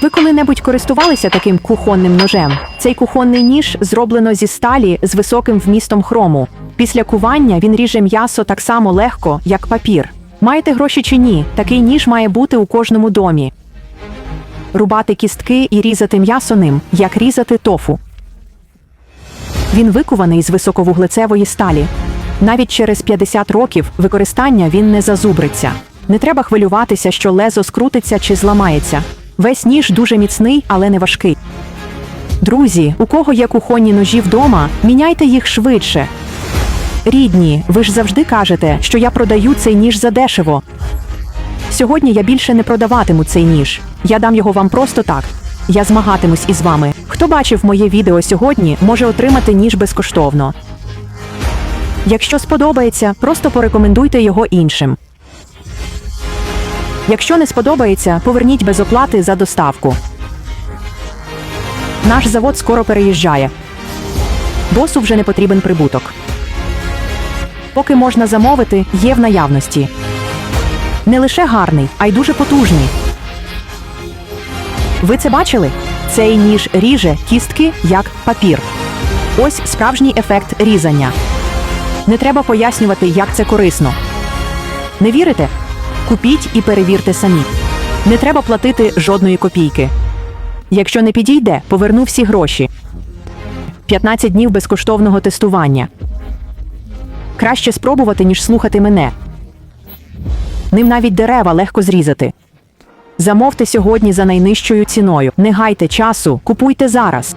Ви коли-небудь користувалися таким кухонним ножем? Цей кухонний ніж зроблено зі сталі з високим вмістом хрому. Після кування він ріже м'ясо так само легко, як папір. Маєте гроші чи ні? Такий ніж має бути у кожному домі. Рубати кістки і різати м'ясо ним, як різати тофу. Він викуваний з високовуглецевої сталі. Навіть через 50 років використання він не зазубриться. Не треба хвилюватися, що лезо скрутиться чи зламається. Весь ніж дуже міцний, але не важкий. Друзі, у кого є кухонні ножі вдома, міняйте їх швидше. Рідні, ви ж завжди кажете, що я продаю цей ніж задешево. Сьогодні я більше не продаватиму цей ніж. Я дам його вам просто так. Я змагатимусь із вами. Хто бачив моє відео сьогодні, може отримати ніж безкоштовно. Якщо сподобається, просто порекомендуйте його іншим. Якщо не сподобається, поверніть без оплати за доставку. Наш завод скоро переїжджає. Босу вже не потрібен прибуток. Поки можна замовити, є в наявності. Не лише гарний, а й дуже потужний. Ви це бачили? Цей ніж ріже кістки як папір. Ось справжній ефект різання. Не треба пояснювати, як це корисно. Не вірите? Купіть і перевірте самі. Не треба платити жодної копійки. Якщо не підійде, поверну всі гроші. 15 днів безкоштовного тестування. Краще спробувати, ніж слухати мене. Ним навіть дерева легко зрізати. Замовте сьогодні за найнижчою ціною. Не гайте часу, купуйте зараз.